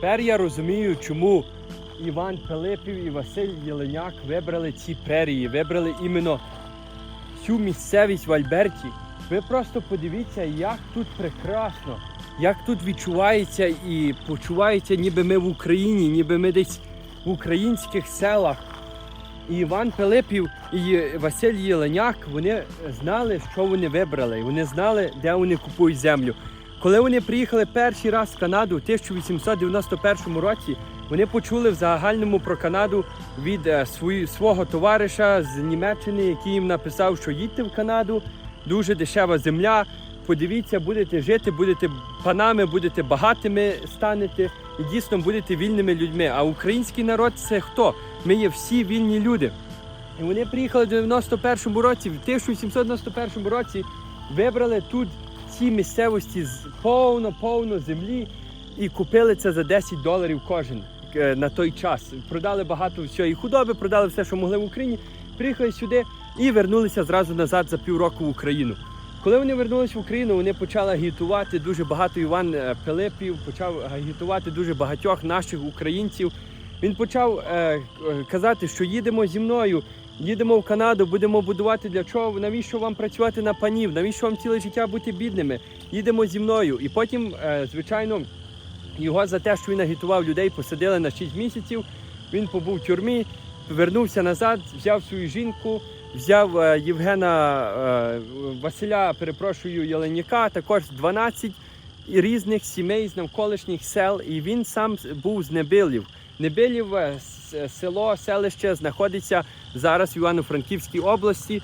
тепер я розумію, чому Іван Пилипів і Василь Єленяк вибрали ці прерії, вибрали іменно цю місцевість в Альберті. Ви просто подивіться, як тут прекрасно, як тут відчувається і почувається, ніби ми в Україні, ніби ми десь в українських селах. І Іван Пилипів і Василь Єленяк вони знали, що вони вибрали. Вони знали, де вони купують землю. Коли вони приїхали перший раз в Канаду в 1891 році, вони почули в загальному про Канаду від е, свого товариша з Німеччини, який їм написав, що їдьте в Канаду, дуже дешева земля. Подивіться, будете жити, будете панами, будете багатими станете і дійсно будете вільними людьми. А український народ це хто? Ми є всі вільні люди. І вони приїхали в 91-му році, в 1791 році вибрали тут ці місцевості повно-повно землі і купили це за 10 доларів кожен е, на той час. Продали багато всієї худоби, продали все, що могли в Україні. Приїхали сюди і вернулися зразу назад за півроку в Україну. Коли вони вернулися в Україну, вони почали агітувати дуже багато Іван е, Пилипів, почав агітувати дуже багатьох наших українців. Він почав е, е, казати, що їдемо зі мною, їдемо в Канаду, будемо будувати для чого, навіщо вам працювати на панів, навіщо вам ціле життя бути бідними? Їдемо зі мною. І потім, е, звичайно, його за те, що він агітував людей, посадили на 6 місяців. Він побув в тюрмі, вернувся назад, взяв свою жінку, взяв е, Євгена е, Василя, перепрошую, Єленяка, також 12 різних сімей з навколишніх сел. І він сам був з Небилів. Небилів село, селище знаходиться зараз в Івано-Франківській області.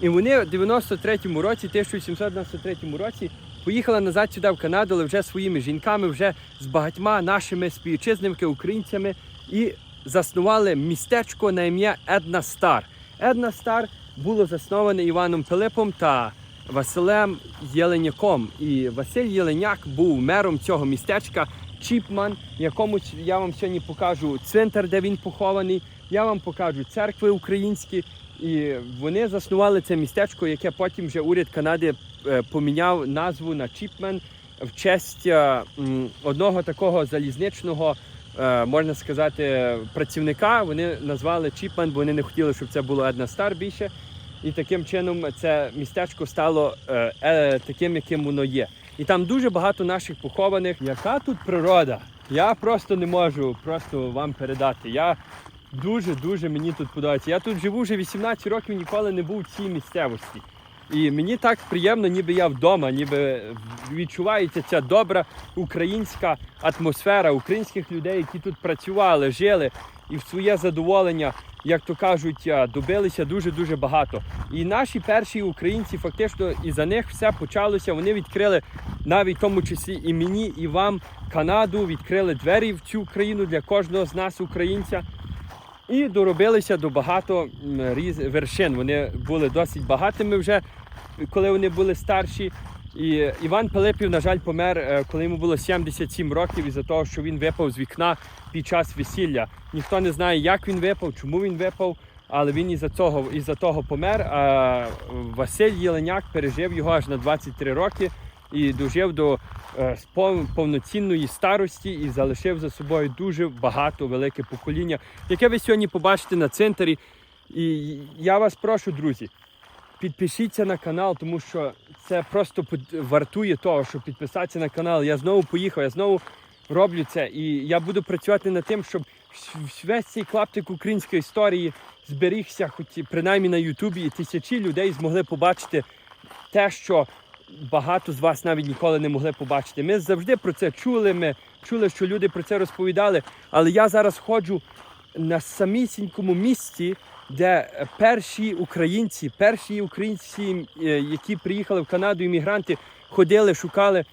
І вони в 93-му році, 1793 році, поїхали назад сюди в Канаду, але вже своїми жінками, вже з багатьма нашими співвітчизниками, українцями, і заснували містечко на ім'я Една Стар. Една Стар було засноване Іваном Пилипом та Василем Єленяком. І Василь Єленяк був мером цього містечка. Чіпман, якому я вам сьогодні покажу центр, де він похований. Я вам покажу церкви українські. І вони заснували це містечко, яке потім вже уряд Канади е, поміняв назву на Чіпмен в честь е, одного такого залізничного, е, можна сказати, працівника. Вони назвали Чіпмен, бо вони не хотіли, щоб це було Една Стар більше. І таким чином це містечко стало таким, яким воно є. І там дуже багато наших похованих. Яка тут природа? Я просто не можу просто вам передати. Я дуже дуже мені тут подобається. Я тут живу вже 18 років, ніколи не був в цій місцевості. І мені так приємно, ніби я вдома, ніби відчувається ця добра українська атмосфера українських людей, які тут працювали, жили і в своє задоволення, як то кажуть, добилися дуже дуже багато. І наші перші українці, фактично, і за них все почалося. Вони відкрили навіть в тому числі і мені, і вам Канаду, відкрили двері в цю країну для кожного з нас, українця. І доробилися до багато різ... вершин. Вони були досить багатими вже, коли вони були старші. І Іван Пилипів, на жаль, помер, е, коли йому було 77 років, із-за того, що він випав з вікна під час весілля. Ніхто не знає, як він випав, чому він випав, але він із-за того, із-за того помер. А Василь Єленяк пережив його аж на 23 роки і дожив до е, повноцінної старості і залишив за собою дуже багато велике покоління, яке ви сьогодні побачите на центрі. І я вас прошу, друзі, підпишіться на канал, тому що це просто вартує того, щоб підписатися на канал. Я знову поїхав, я знову роблю це. І я буду працювати над тим, щоб весь цей клаптик української історії зберігся, хоч принаймні на Ютубі, і тисячі людей змогли побачити те, що багато з вас навіть ніколи не могли побачити. Ми завжди про це чули. Ми чули, що люди про це розповідали. Але я зараз ходжу на самісінькому місці, де перші українці, перші українці, е, які приїхали в Канаду, іммігранти, ходили, шукали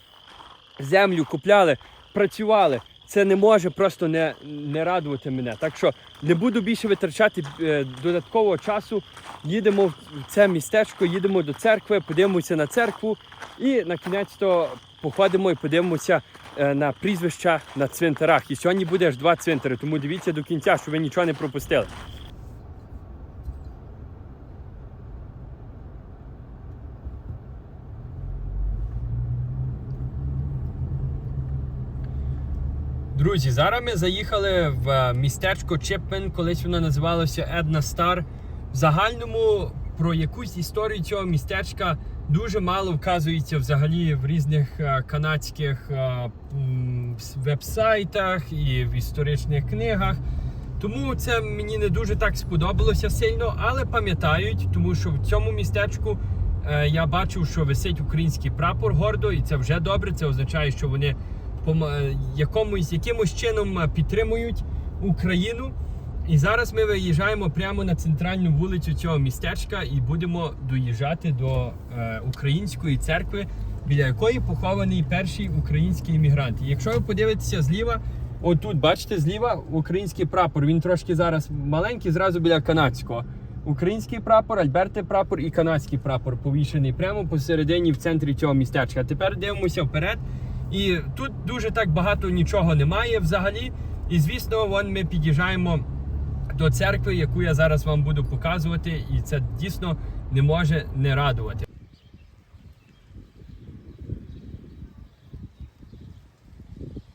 землю, купляли, працювали. Це не може просто не, не радувати мене. Так що не буду більше витрачати е, додаткового часу. Їдемо в це містечко, їдемо до церкви, подивимося на церкву і на кінець то походимо і подивимося е, на прізвища на цвинтарах. І сьогодні буде аж два цвинтари, тому дивіться до кінця, щоб ви нічого не пропустили. Друзі, зараз ми заїхали в е, містечко Чепмен, колись воно називалося Една Стар. В загальному про якусь історію цього містечка дуже мало вказується взагалі в різних е, канадських е, вебсайтах і в історичних книгах. Тому це мені не дуже так сподобалося сильно, але пам'ятають, тому що в цьому містечку я бачив, що висить український прапор гордо, і це вже добре. Це означає, що вони якомусь якимось чином е, підтримують Україну. І зараз ми виїжджаємо прямо на центральну вулицю цього містечка і будемо доїжджати до е, української церкви, біля якої похований перший український іммігрант. І якщо ви подивитеся зліва, отут, бачите, зліва український прапор. Він трошки зараз маленький, зразу біля канадського. Український прапор, Альберти прапор і канадський прапор повішений прямо посередині в центрі цього містечка. Тепер дивимося вперед. І тут дуже так багато нічого немає взагалі. І звісно, вон ми під'їжджаємо до церкви, яку я зараз вам буду показувати, і це дійсно не може не радувати.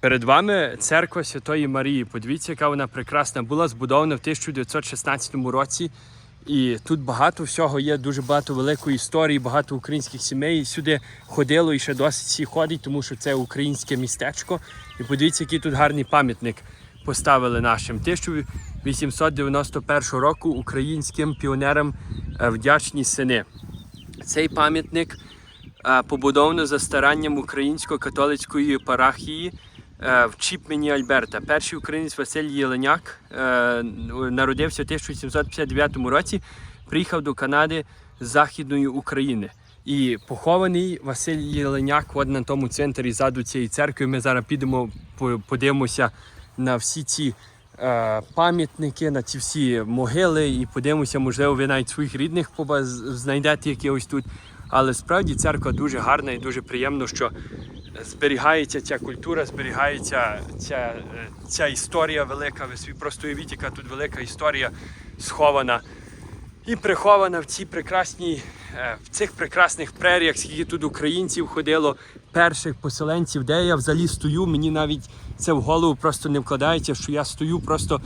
Перед вами церква Святої Марії. Подивіться, яка вона прекрасна. Була збудована в 1916 році. І тут багато всього є, дуже багато великої історії, багато українських сімей сюди ходило і ще досить всі ходять, тому що це українське містечко. І подивіться, який тут гарний пам'ятник поставили нашим. 1891 року українським піонерам е, вдячні сини. Цей пам'ятник е, побудовано за старанням українсько-католицької парахії в Чіпмені Альберта. Перший українець Василь Єленяк е, народився в 1759 році, приїхав до Канади з Західної України. І похований Василь Єленяк от на тому центрі ззаду цієї церкви. Ми зараз підемо, подивимося на всі ці е, пам'ятники, на ці всі могили і подивимося, можливо, ви навіть своїх рідних знайдете якихось тут. Але справді церква дуже гарна і дуже приємно, що зберігається ця культура, зберігається ця, е, ця історія велика. Ви собі просто уявіть, яка тут велика історія схована і прихована в цій прекрасній, е, в цих прекрасних преріях, скільки тут українців ходило, перших поселенців, де я взагалі стою, мені навіть це в голову просто не вкладається, що я стою просто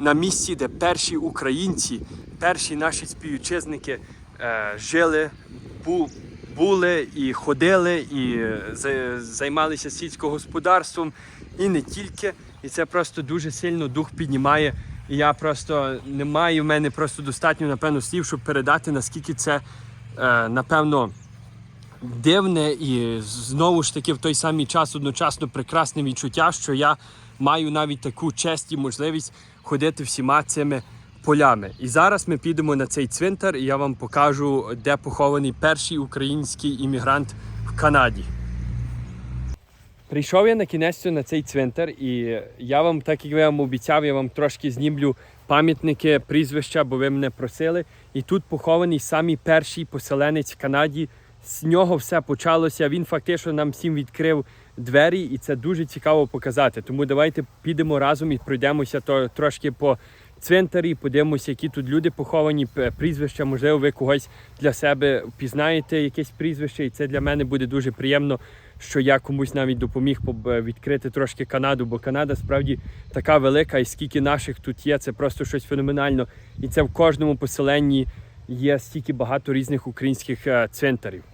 на місці, де перші українці, перші наші співвітчизники е, жили, бу, були і ходили, і е, за- займалися сільськогосподарством, і не тільки. І це просто дуже сильно дух піднімає. І я просто не маю в мене просто достатньо, напевно, слів, щоб передати, наскільки це, е, напевно, дивне і знову ж таки в той самий час одночасно прекрасне відчуття, що я маю навіть таку честь і можливість ходити всіма цими полями. І зараз ми підемо на цей цвинтар, і я вам покажу, де похований перший український іммігрант в Канаді. Прийшов я на кінець на цей цвинтар, і я вам, так як я вам обіцяв, я вам трошки знімлю пам'ятники, прізвища, бо ви мене просили. І тут похований самий перший поселенець в Канаді. З нього все почалося. Він фактично нам всім відкрив двері, і це дуже цікаво показати. Тому давайте підемо разом і пройдемося то трошки по цвинтарі, подивимося, які тут люди поховані, прізвища. Можливо, ви когось для себе впізнаєте якесь прізвище, і це для мене буде дуже приємно, що я комусь навіть допоміг відкрити трошки Канаду, бо Канада справді така велика, і скільки наших тут є, це просто щось феноменально. І це в кожному поселенні є стільки багато різних українських е, цвинтарів.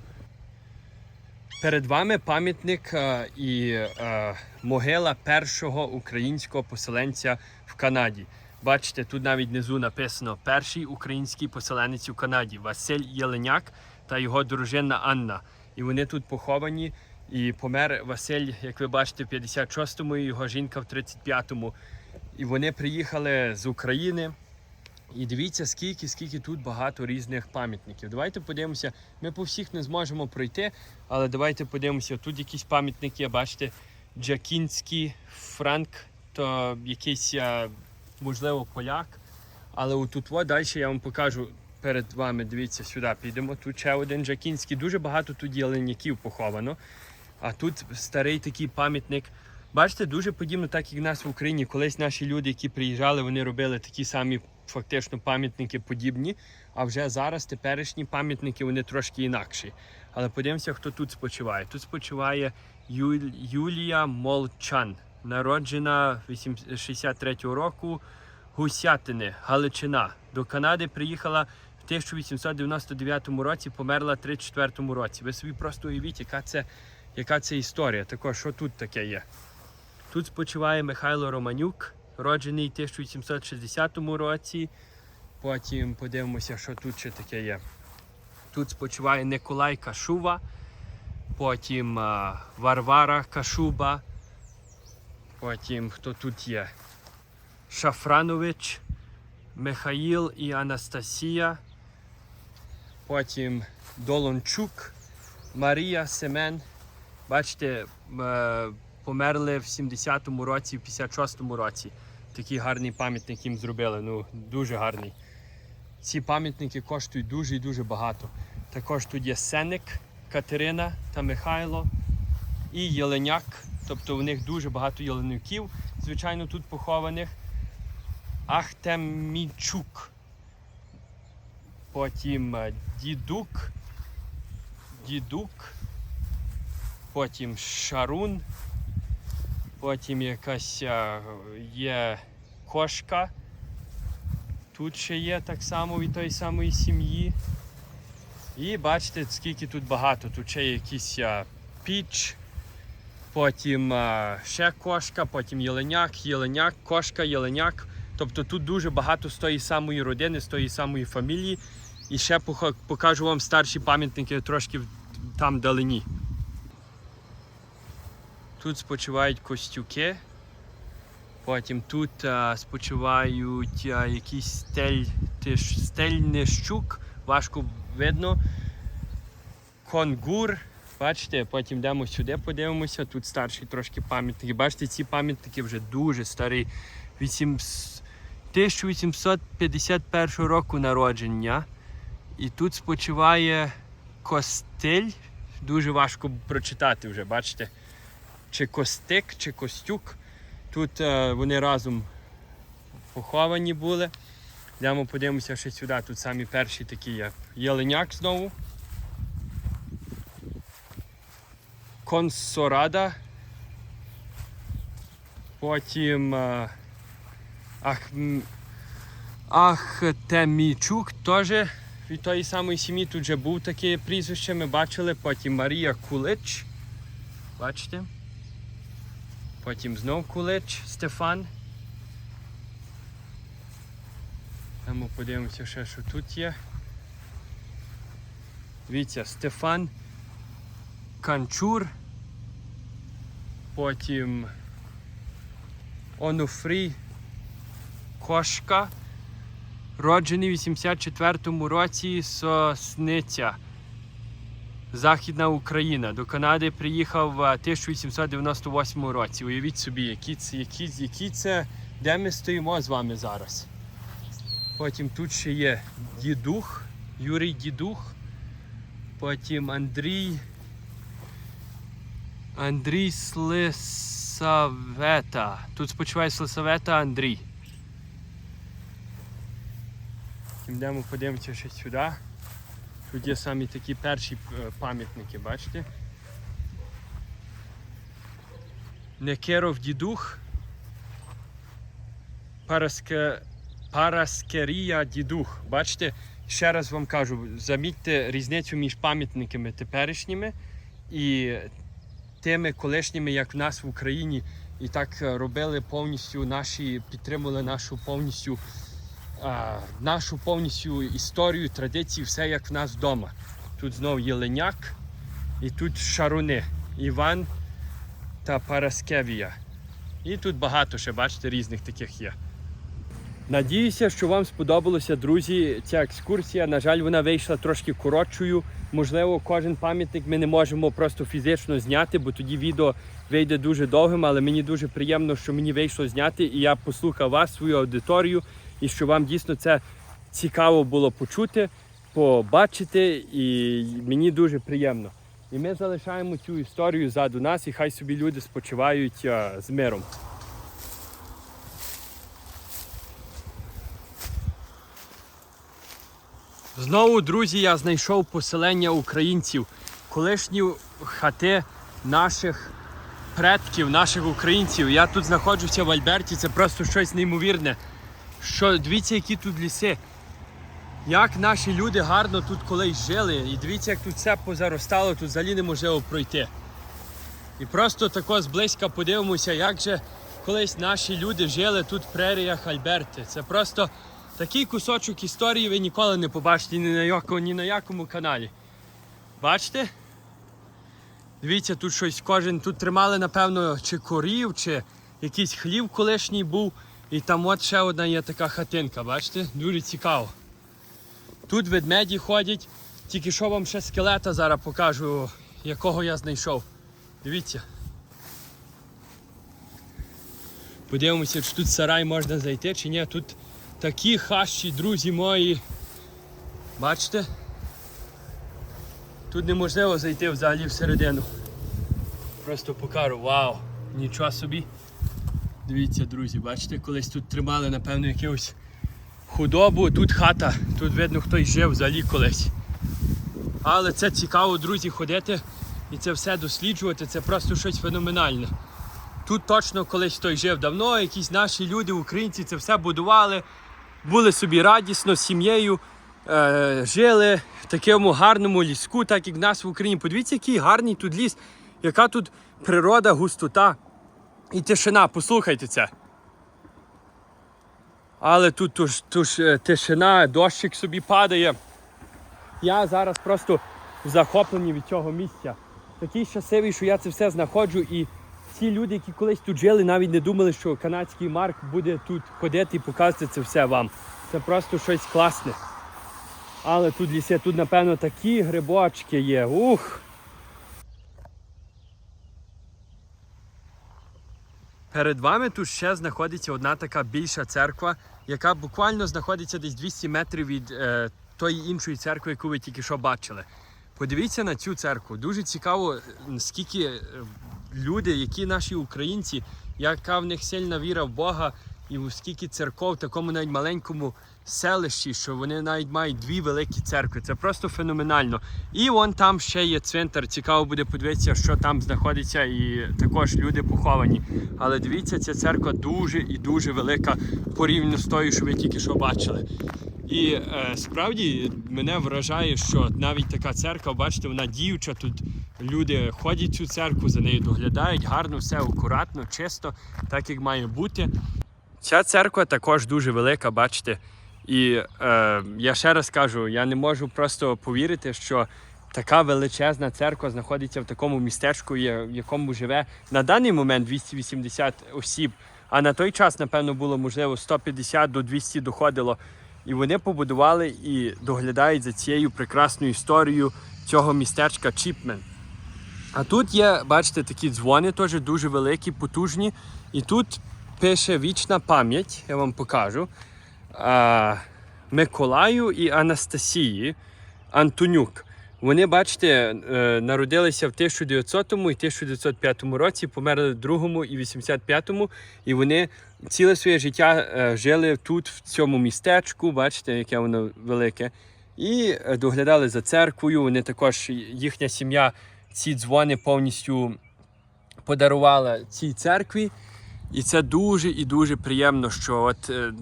Перед вами пам'ятник е, і е, могила першого українського поселенця в Канаді. Бачите, тут навіть внизу написано перший український поселенець у Канаді Василь Єленяк та його дружина Анна. І вони тут поховані. І помер Василь, як ви бачите, в 56-му, і його жінка в 35-му. І вони приїхали з України. І дивіться, скільки, скільки тут багато різних пам'ятників. Давайте подивимося. Ми по всіх не зможемо пройти, але давайте подивимося. Тут якісь пам'ятники, бачите, Джакінський, Франк, то якийсь, е, можливо, поляк. Але отут от далі я вам покажу перед вами. Дивіться, сюди підемо. Тут ще один Джакінський. Дуже багато тут єленяків поховано. А тут старий такий пам'ятник. Бачите, дуже подібно, так як в нас в Україні. Колись наші люди, які приїжджали, вони робили такі самі фактично пам'ятники подібні. А вже зараз теперішні пам'ятники вони трошки інакші. Але подивимося, хто тут спочиває. Тут спочиває Юль... Юлія Молчан. Народжена 63-го року, Гусятини, Галичина. До Канади приїхала в 1899 році, померла в 34 році. Ви собі просто уявіть, яка це, яка це історія. Також, що тут таке є? Тут спочиває Михайло Романюк, роджений в 1860 році. Потім подивимося, що тут ще таке є. Тут спочиває Николай Кашува, потім Варвара Кашуба, потім хто тут є? Шафранович, Михаїл і Анастасія, потім Долончук, Марія Семен. Бачите, е, померли в 70-му році, в 56-му році. Такий гарний пам'ятник їм зробили. Ну, дуже гарний. Ці пам'ятники коштують дуже і дуже багато. Також тут є Сеник, Катерина та Михайло і Єленяк. Тобто у них дуже багато єленюків, звичайно, тут похованих. Ахтемічук. Потім е, Дідук. Дідук. Потім Шарун. Потім якась е, є кошка. Тут ще є так само від тої самої сім'ї. І бачите, скільки тут багато. Тут ще є якийсь піч, потім ще кошка, потім єленяк, єленяк, кошка, єленяк. Тобто тут дуже багато з тої самої родини, з тої самої фамілії. І ще покажу вам старші пам'ятники трошки там вдалині. Тут спочивають костюки. Потім тут а, спочивають а, якісь стель, тиш, стельнищук, важко видно. Конгур. Бачите, потім йдемо сюди, подивимося. Тут старші трошки пам'ятники. Бачите, ці пам'ятники вже дуже старі. 1851 року народження. І тут спочиває костель. Дуже важко прочитати вже, бачите? Чи костик, чи костюк. Тут е, вони разом поховані були. Йдемо подивимося ще сюди. Тут самі перші такі є. Єленяк знову. Консорада. Потім е, Ах, Ахтемічук теж від тої самої сім'ї. Тут вже був таке прізвище, ми бачили. Потім Марія Кулич. Бачите? Потім знов Кулич Стефан. Ми подивимося ще, що тут є. Дивіться, Стефан Канчур. Потім Онуфрій Кошка. Роджений в 84-му році Сосниця. Західна Україна. До Канади приїхав в 1898 році. Уявіть собі, які це, які, які це, де ми стоїмо з вами зараз. Потім тут ще є дідух, Юрій Дідух. Потім Андрій. Андрій Слисавета. Тут спочиває Слисавета Андрій. Йдемо подивимося ще сюди. Тут є самі такі перші е, пам'ятники, бачите? Некеров дідух. Параске... Параскерія дідух. Бачите, ще раз вам кажу, замітьте різницю між пам'ятниками теперішніми і тими колишніми, як в нас в Україні, і так е, робили повністю наші, підтримували нашу повністю а, нашу повністю історію, традиції, все як в нас вдома. Тут знов Єленяк і тут Шаруни, Іван та Параскевія. І тут багато ще, бачите, різних таких є. Надіюся, що вам сподобалося, друзі, ця екскурсія. На жаль, вона вийшла трошки коротшою. Можливо, кожен пам'ятник ми не можемо просто фізично зняти, бо тоді відео вийде дуже довгим, але мені дуже приємно, що мені вийшло зняти, і я послухав вас, свою аудиторію, і що вам дійсно це цікаво було почути, побачити, і мені дуже приємно. І ми залишаємо цю історію ззаду нас, і хай собі люди спочивають з миром. Знову, друзі, я знайшов поселення українців, колишні хати наших предків, наших українців. Я тут знаходжуся в Альберті, це просто щось неймовірне. Що, дивіться, які тут ліси. Як наші люди гарно тут колись жили. І дивіться, як тут все позаростало, тут взагалі неможливо пройти. І просто тако зблизька подивимося, як же колись наші люди жили тут в преріях Альберти. Це просто такий кусочок історії ви ніколи не побачите ні на якому, ні на якому каналі. Бачите? Дивіться, тут щось кожен. Тут тримали, напевно, чи корів, чи якийсь хлів колишній був. І там от ще одна є така хатинка, бачите? Дуже цікаво. Тут ведмеді ходять. Тільки що вам ще скелета зараз покажу, якого я знайшов. Дивіться. Подивимося, чи тут сарай можна зайти, чи ні. Тут такі хащі, друзі мої. Бачите? Тут неможливо зайти взагалі всередину. Просто покажу, вау! Нічого собі. Дивіться, друзі, бачите, колись тут тримали, напевно, якусь худобу, тут хата, тут видно хтось жив взагалі колись. Але це цікаво, друзі, ходити і це все досліджувати, це просто щось феноменальне. Тут точно колись хтось жив давно, якісь наші люди, українці, це все будували, були собі радісно сім'єю, е, жили в такому гарному ліску, так як в нас в Україні. Подивіться, який гарний тут ліс, яка тут природа, густота і тишина. Послухайте це. Але тут туж, туж, е, тишина, дощик собі падає. Я зараз просто в захопленні від цього місця. Такий щасливий, що я це все знаходжу. І ці люди, які колись тут жили, навіть не думали, що канадський марк буде тут ходити і показувати це все вам. Це просто щось класне. Але тут ліси, тут, напевно, такі грибочки є. Ух! Перед вами тут ще знаходиться одна така більша церква, яка буквально знаходиться десь 200 метрів від е, тої іншої церкви, яку ви тільки що бачили. Подивіться на цю церкву. Дуже цікаво, е, скільки е, люди, які наші українці, яка в них сильна віра в Бога, і в скільки церков в такому навіть маленькому селищі, що вони навіть мають дві великі церкви. Це просто феноменально. І вон там ще є цвинтар. Цікаво буде подивитися, що там знаходиться, і також люди поховані. Але дивіться, ця церква дуже і дуже велика порівняно з тою, що ви тільки що бачили. І е, справді мене вражає, що навіть така церква, бачите, вона діюча. Тут люди ходять цю церкву, за нею доглядають, гарно, все акуратно, чисто, так як має бути. Ця церква також дуже велика, бачите. І е, я ще раз кажу, я не можу просто повірити, що така величезна церква знаходиться в такому містечку, в якому живе на даний момент 280 осіб. А на той час, напевно, було можливо 150 до 200 доходило. І вони побудували і доглядають за цією прекрасною історією цього містечка Чіпмен. А тут є, бачите, такі дзвони теж дуже великі, потужні. І тут пише вічна пам'ять, я вам покажу. А, Миколаю і Анастасії Антонюк. Вони, бачите, е, народилися в 1900 і 1905 році, померли в 2 і 85-му, і вони ціле своє життя е, жили тут, в цьому містечку, бачите, яке воно велике, і е, доглядали за церквою. Вони також, їхня сім'я, ці дзвони повністю подарувала цій церкві. І це дуже і дуже приємно, що от е,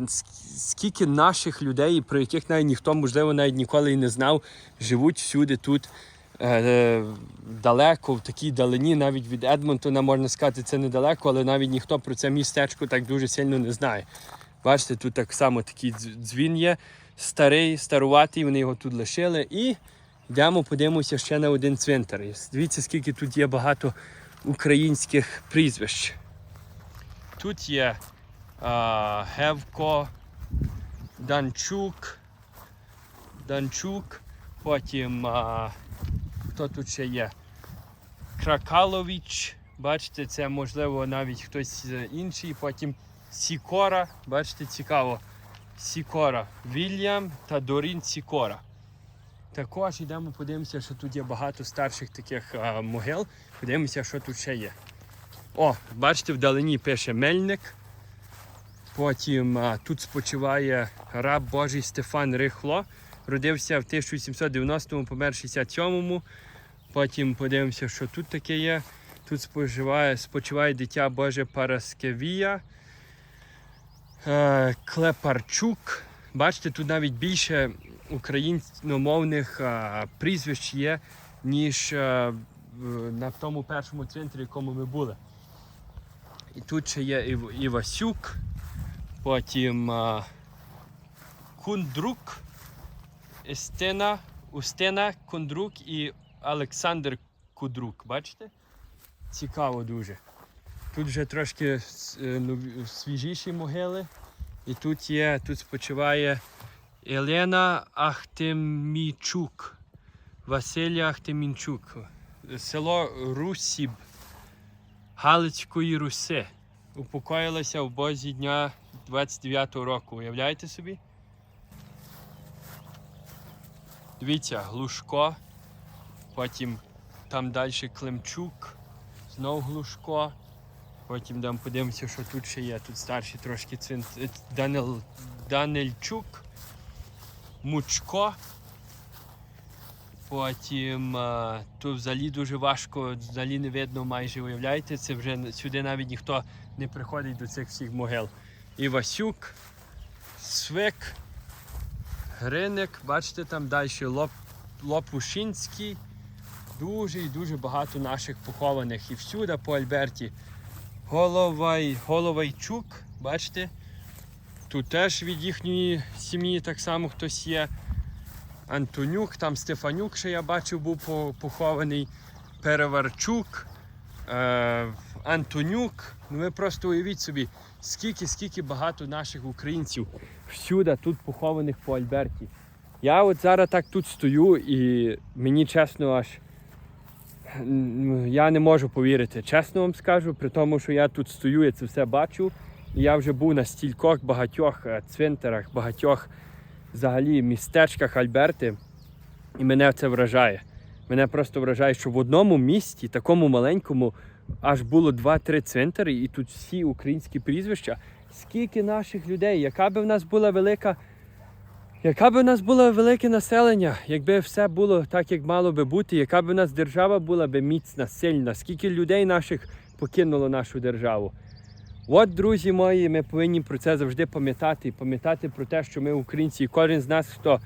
скільки наших людей, про яких навіть ніхто, можливо, навіть ніколи і не знав, живуть всюди тут е, далеко, в такій далині, навіть від Едмонтона, можна сказати, це недалеко, але навіть ніхто про це містечко так дуже сильно не знає. Бачите, тут так само такий дзвін є, старий, старуватий, вони його тут лишили. І йдемо, подивимося ще на один цвинтар. Дивіться, скільки тут є багато українських прізвищ. Тут є а, Гевко, Данчук, Данчук, потім а, хто тут ще є? Кракалович. Бачите, це можливо навіть хтось е, інший. Потім Сікора. Бачите, цікаво. Сікора. Вільям та Дорін Сікора. Також йдемо, подивимося, що тут є багато старших таких а, могил. Подивимося, що тут ще є. О, бачите, вдалині пише Мельник. Потім а, тут спочиває раб Божий Стефан Рихло. Родився в 1790-му, помер в 67-му. Потім подивимося, що тут таке є. Тут споживає, спочиває дитя Боже Параскевія, е, Клепарчук. Бачите, тут навіть більше українськомовних е, прізвищ є, ніж е, на тому першому центрі, якому ми були. І тут ще є Ів- Івасюк, потім е, Кундрук, Естена, Устена Кундрук і Олександр Кудрук. Бачите? Цікаво дуже. Тут вже трошки е, нові- свіжіші могили. І тут є, тут спочиває Елена Ахтемійчук, Василія Ахтемінчук, село Русіб Галицької Руси. Упокоїлася в бозі дня 29-го року. Уявляєте собі? Дивіться, Глушко, потім там далі Климчук, знов Глушко. Потім там подивимося, що тут ще є. Тут старші трошки цвинт... е, Данил... Данильчук, Мучко. Потім е, тут взагалі дуже важко, взагалі не видно майже, уявляєте, це вже сюди навіть ніхто не приходить до цих всіх могил. Івасюк, Свик, Гриник, бачите, там далі Лоп... Лопушинський. Дуже і дуже багато наших похованих. І всюди по Альберті. Головай, Головайчук, бачите? Тут теж від їхньої сім'ї так само хтось є. Антонюк, там Стефанюк, ще я бачив, був похований. Переварчук, е, Антонюк. Ну ви просто уявіть собі, скільки, скільки багато наших українців всюди тут похованих по Альберті. Я от зараз так тут стою і мені чесно аж я не можу повірити. Чесно вам скажу, при тому, що я тут стою, я це все бачу. Я вже був на стількох багатьох е, цвинтарах, багатьох взагалі містечках Альберти. І мене це вражає. Мене просто вражає, що в одному місті, такому маленькому, аж було 2-3 цвинтари, і тут всі українські прізвища. Скільки наших людей, яка би в нас була велика, яка би в нас було велике населення, якби все було так, як мало би бути, яка б в нас держава була би міцна, сильна, скільки людей наших покинуло нашу державу. От, друзі мої, ми повинні про це завжди пам'ятати, пам'ятати про те, що ми українці, і кожен з нас, хто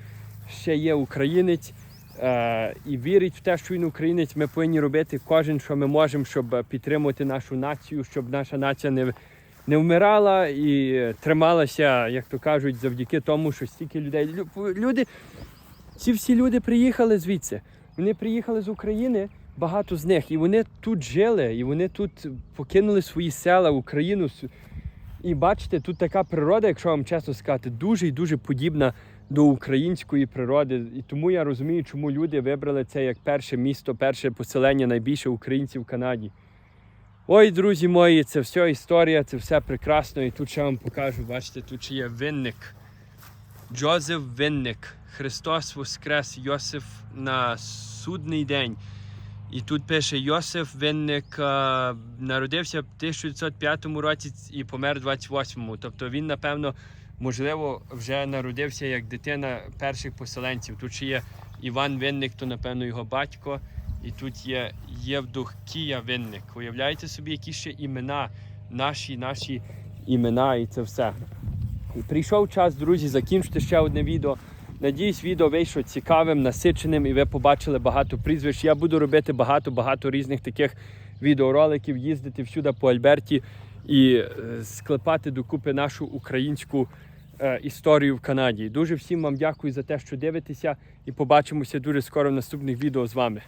ще є українець е, і вірить в те, що він українець, ми повинні робити кожен, що ми можемо, щоб підтримувати нашу націю, щоб наша нація не, не вмирала і трималася, як то кажуть, завдяки тому, що стільки людей. Люди, ці всі люди приїхали звідси. Вони приїхали з України, багато з них, і вони тут жили, і вони тут покинули свої села, Україну. І бачите, тут така природа, якщо вам чесно сказати, дуже і дуже подібна до української природи. І тому я розумію, чому люди вибрали це як перше місто, перше поселення найбільше українців в Канаді. Ой, друзі мої, це все історія, це все прекрасно. І тут ще вам покажу, бачите, тут ще є винник. Джозеф Винник. Христос Воскрес Йосиф на судний день. І тут пише Йосиф Винник е, народився в 1905 році і помер в 28-му. Тобто він, напевно, можливо, вже народився як дитина перших поселенців. Тут ще є Іван Винник, то, напевно, його батько. І тут є Євдокія Винник. Уявляєте собі, які ще імена, наші, наші імена і це все. І прийшов час, друзі, закінчити ще одне відео. Надіюсь, відео вийшло цікавим, насиченим, і ви побачили багато прізвищ. Я буду робити багато-багато різних таких відеороликів, їздити всюди по Альберті і е, склепати докупи нашу українську е, історію в Канаді. Дуже всім вам дякую за те, що дивитеся, і побачимося дуже скоро в наступних відео з вами.